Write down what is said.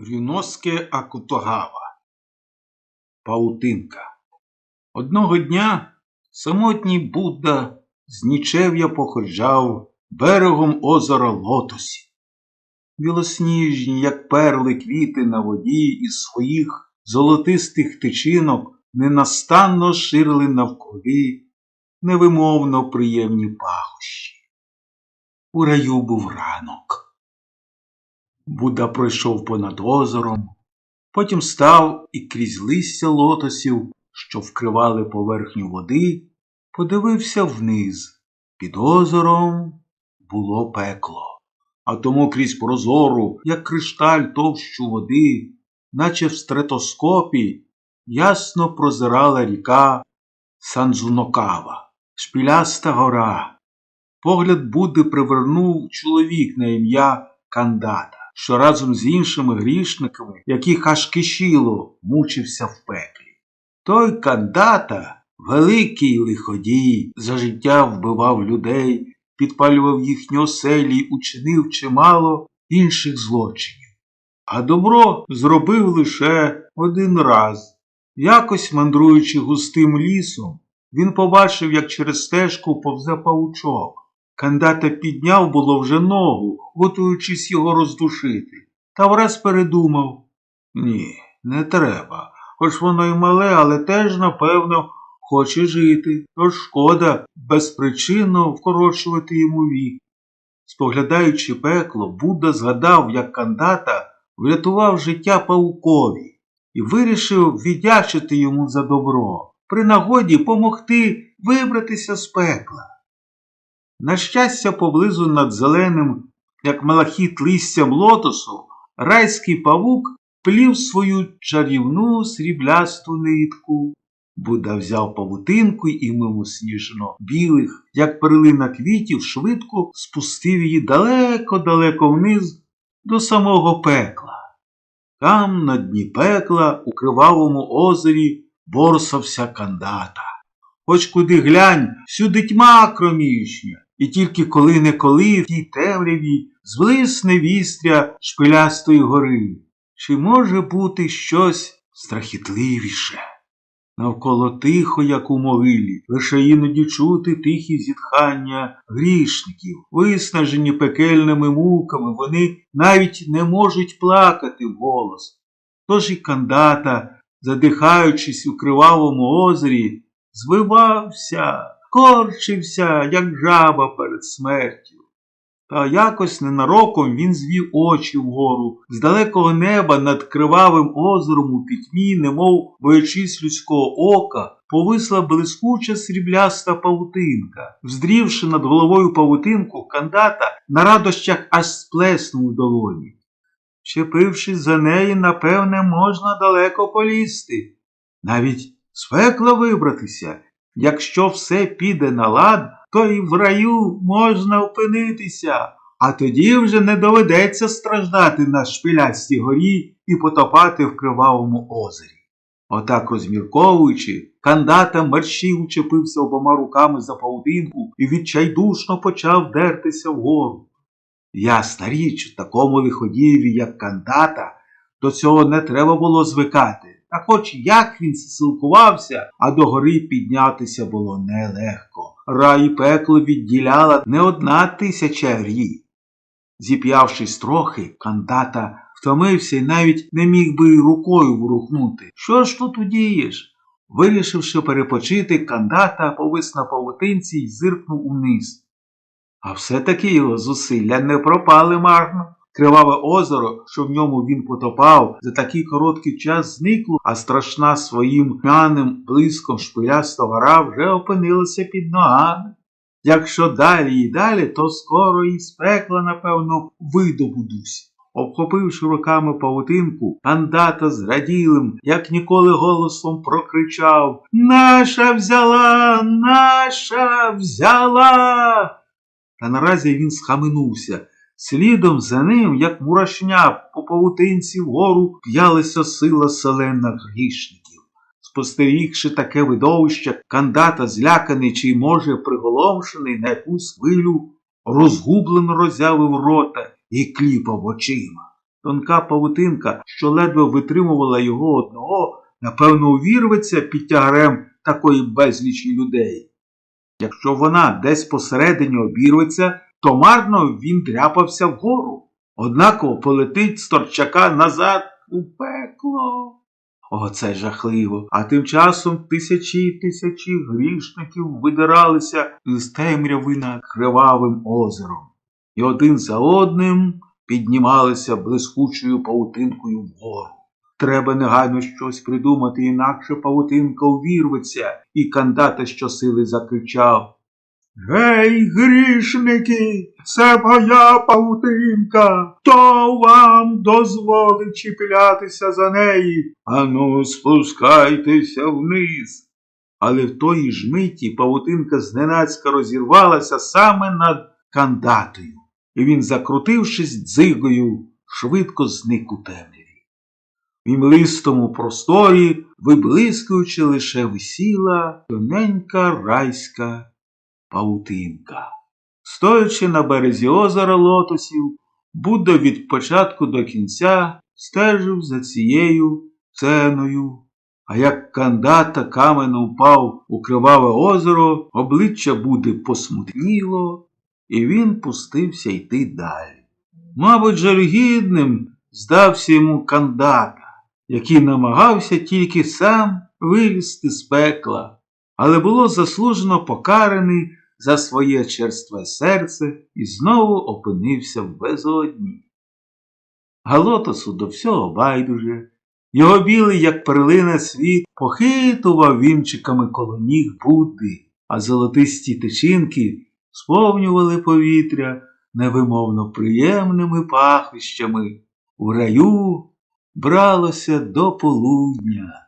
Рюноске Акутогава Паутинка Одного дня самотній Будда з нічев'я походжав берегом озера Лотосі. Білосніжні, як перли квіти на воді, із своїх золотистих тичинок ненастанно ширили навколі невимовно приємні пахощі. У раю був ранок. Будда пройшов понад озером, потім став і крізь листя лотосів, що вкривали поверхню води, подивився вниз. Під озером було пекло, а тому крізь прозору, як кришталь товщу води, наче в стретоскопі, ясно прозирала ріка Санзунокава, шпіляста гора. Погляд Будди привернув чоловік на ім'я Кандата що разом з іншими грішниками, яких аж кишіло, мучився в пеклі. Той кандата, великий лиходій, за життя вбивав людей, підпалював їхні оселі й учинив чимало інших злочинів. А добро зробив лише один раз. Якось, мандруючи густим лісом, він побачив, як через стежку повзе паучок. Кандата підняв було вже ногу, готуючись його роздушити, та враз передумав ні, не треба. Хоч воно й мале, але теж, напевно, хоче жити, тож шкода безпричинно вкорочувати йому вік. Споглядаючи пекло, Будда згадав, як кандата врятував життя паукові і вирішив віддячити йому за добро, при нагоді помогти вибратися з пекла. На щастя, поблизу над зеленим, як малахіт листям лотосу, райський павук плів свою чарівну сріблясту нитку. Будда взяв павутинку і мимо сніжно білих, як перлина квітів, швидко спустив її далеко-далеко вниз до самого пекла. Там, на дні пекла, у кривавому озері, борсався кандата. Хоч куди глянь, всюди тьма кромішня. І тільки коли неколи в тій темряві зблисне вістря шпилястої гори. Чи може бути щось страхітливіше? Навколо тихо, як у могилі, лише іноді чути тихі зітхання грішників, виснажені пекельними муками, вони навіть не можуть плакати вголос. Тож і кандата, задихаючись у кривавому озері, звивався корчився, як жаба перед смертю. Та якось ненароком він звів очі вгору, з далекого неба над кривавим озером у пітьмі, немов боячись людського ока, повисла блискуча срібляста павутинка. Вздрівши над головою павутинку, кандата на радощах аж сплеснув у долоні. Чепившись за неї, напевне, можна далеко полізти, навіть з пекла вибратися. Якщо все піде на лад, то і в раю можна опинитися, а тоді вже не доведеться страждати на шпилястій горі і потопати в кривавому озері. Отак, розмірковуючи, кандата мерщій учепився обома руками за паутинку і відчайдушно почав дертися вгору. Ясна річ, такому лиходієві, як кандата, до цього не треба було звикати. Та хоч як він силкувався, а до гори піднятися було нелегко. Рай і пекло відділяла не одна тисяча рій. Зіп'явшись трохи, кандата втомився і навіть не міг би й рукою ворухнути. Що ж тут удієш? Вирішивши перепочити, кандата повис на павутинці й зиркнув униз. А все-таки його зусилля не пропали марно. Криваве озеро, що в ньому він потопав, за такий короткий час зникло, а страшна своїм п'яним блиском шпиляста гора вже опинилася під ногами. Якщо далі і далі, то скоро і з пекла, напевно, видобудусь. Обхопивши руками павутинку, кандата з раділим, як ніколи голосом прокричав Наша взяла, наша взяла. Та наразі він схаменувся. Слідом за ним, як мурашня по павутинці вгору, п'ялася сила селена грішників. Спостерігши таке видовище, кандата, зляканий чи, може, приголомшений на якусь хвилю, розгублено роззявив рота і кліпав очима. Тонка павутинка, що ледве витримувала його одного, напевно, увірветься під тягарем такої безлічі людей. Якщо вона десь посередині обірветься, то марно він дряпався вгору. Однаково полетить з торчака назад у пекло. О, це жахливо. А тим часом тисячі й тисячі грішників видиралися з темряви над кривавим озером, і один за одним піднімалися блискучою павутинкою вгору. Треба негайно щось придумати, інакше павутинка увірветься, і кандата щосили закричав. Гей, грішники, це моя павутинка, хто вам дозволить чіплятися за неї? Ану, спускайтеся вниз. Але в тої ж миті павутинка зненацька розірвалася саме над кандатою, і він, закрутившись дзигою, швидко зник у темряві. В імлистому просторі, виблискуючи, лише висіла тоненька райська павутинка. Стоячи на березі озера лотосів, Будда від початку до кінця стежив за цією сценою. А як кандата каменно впав у криваве озеро, обличчя Будди посмутніло, і він пустився йти далі. Мабуть, жалюгідним здався йому кандата, який намагався тільки сам вилізти з пекла, але було заслужено покараний за своє черстве серце і знову опинився в безодні. Галотосу до всього байдуже. Його білий, як перлина світ, похитував вінчиками коло ніг Будди, а золотисті тичинки сповнювали повітря невимовно приємними пахвищами. У раю бралося до полудня.